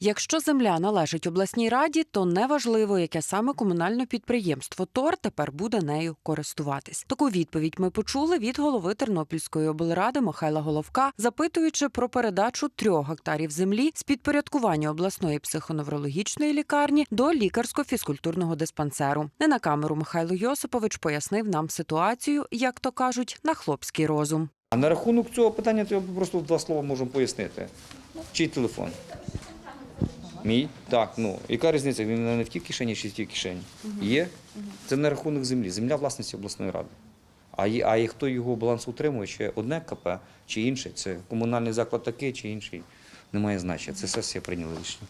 Якщо земля належить обласній раді, то неважливо, яке саме комунальне підприємство ТОР тепер буде нею користуватись. Таку відповідь ми почули від голови Тернопільської облради Михайла Головка, запитуючи про передачу трьох гектарів землі з підпорядкування обласної психоневрологічної лікарні до лікарсько-фізкультурного диспансеру. Не на камеру Михайло Йосипович пояснив нам ситуацію, як то кажуть, на хлопський розум. А на рахунок цього питання то я просто два слова можу пояснити. Чий телефон? Мій? Так, ну. Яка різниця? Він не в тій кишені чи в тій кишені? Є? Це на рахунок землі. Земля власності обласної ради. А, є, а є хто його баланс утримує, чи одне КП, чи інше, це комунальний заклад такий чи інший. Немає значення. Це сесія прийняла рішення.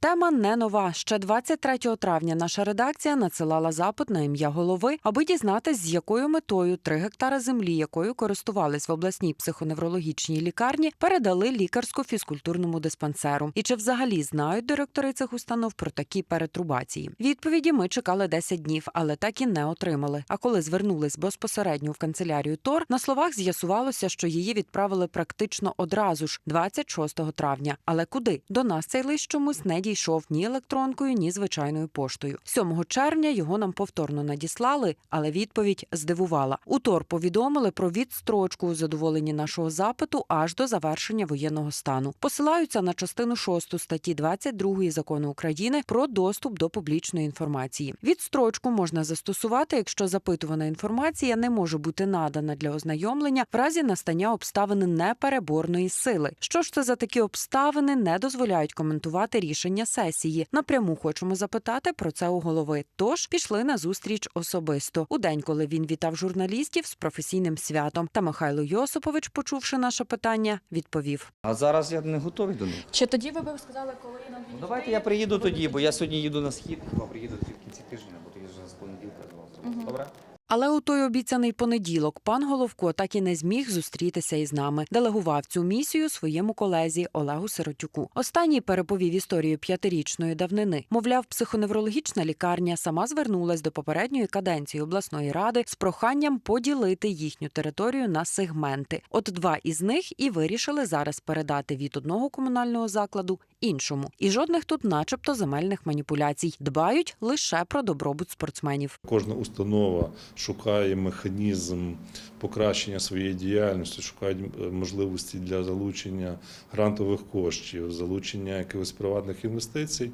Тема не нова. Ще 23 травня наша редакція надсилала запит на ім'я голови, аби дізнатись, з якою метою 3 гектари землі, якою користувались в обласній психоневрологічній лікарні, передали лікарсько-фізкультурному диспансеру. І чи взагалі знають директори цих установ про такі перетрубації? Відповіді ми чекали 10 днів, але так і не отримали. А коли звернулись безпосередньо в канцелярію ТОР, на словах з'ясувалося, що її відправили практично одразу ж, 26 травня. Але куди? До нас цей лист чомусь не дійшов ні електронкою, ні звичайною поштою. 7 червня його нам повторно надіслали, але відповідь здивувала. У ТОР повідомили про відстрочку у задоволенні нашого запиту аж до завершення воєнного стану. Посилаються на частину 6 статті 22 закону України про доступ до публічної інформації. Відстрочку можна застосувати, якщо запитувана інформація не може бути надана для ознайомлення в разі настання обставини непереборної сили. Що ж це за такі обставини не дозволяють коментувати рішення сесії? Напряму хочемо запитати про це у голови. Тож пішли на зустріч особисто у день, коли він вітав журналістів з професійним святом. Та Михайло Йосипович, почувши наше питання, відповів. А зараз я не готовий до них. Чи тоді ви б сказали, коли нам Ну, давайте я приїду тоді, бо я сьогодні їду на схід, а приїду в кінці тижня, бо тоді вже з понеділка з вас. Добре? Але у той обіцяний понеділок пан Головко так і не зміг зустрітися із нами. Делегував цю місію своєму колезі Олегу Сиротюку. Останній переповів історію п'ятирічної давнини. Мовляв, психоневрологічна лікарня сама звернулась до попередньої каденції обласної ради з проханням поділити їхню територію на сегменти. От два із них і вирішили зараз передати від одного комунального закладу іншому. І жодних тут, начебто, земельних маніпуляцій. Дбають лише про добробут спортсменів. Кожна установа шукає механізм покращення своєї діяльності, шукає е, можливості для залучення грантових коштів, залучення якихось приватних інвестицій.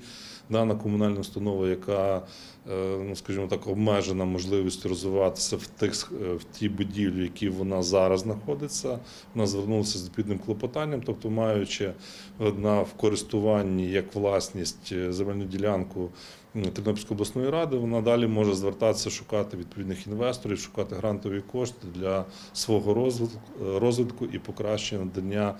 Дана комунальна установа, яка, е, ну скажімо так, обмежена можливістю розвиватися в тих е, в тій будівлі, в якій вона зараз знаходиться, вона звернулася з відповідним клопотанням, тобто маючи на в користуванні як власність земельну ділянку Тернопільської обласної ради, вона далі може звертатися, шукати відповідних інвесторів, шукати грантові кошти для свого розвитку, і покращення надання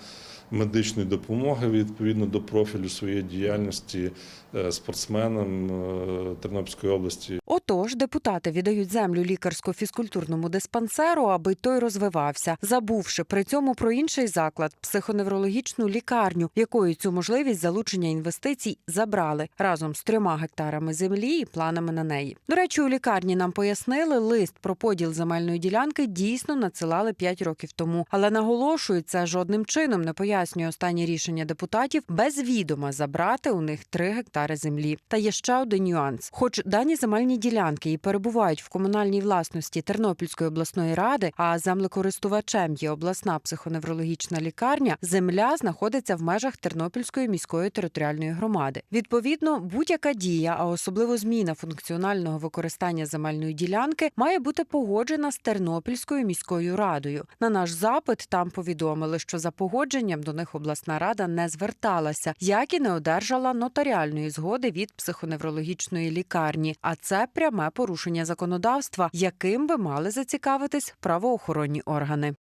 медичної допомоги відповідно до профілю своєї діяльності е, спортсменам е, Тернопільської області. Отож, депутати віддають землю лікарсько-фізкультурному диспансеру, аби той розвивався, забувши при цьому про інший заклад психоневрологічну лікарню, якою цю можливість залучення інвестицій забрали разом з трьома гектарами землі і планами на неї. До речі, у лікарні нам пояснили, лист про поділ земельної ділянки дійсно надсилали 5 років тому, але наголошують, це жодним чином не пояснює останнє рішення депутатів без відома забрати у них 3 гектари землі. Та є ще один нюанс: хоч дані земельні ділянки і перебувають в комунальній власності Тернопільської обласної ради, а землекористувачем є обласна психоневрологічна лікарня, земля знаходиться в межах Тернопільської міської територіальної громади. Відповідно, будь-яка дія, а особливо зміна функціонального використання земельної ділянки, має бути погоджена з Тернопільською міською радою. На наш запит там повідомили, що за погодженням до них обласна рада не зверталася, як і не одержала нотаріальної згоди від психоневрологічної лікарні. А це пряме порушення законодавства, яким би мали зацікавитись правоохоронні органи.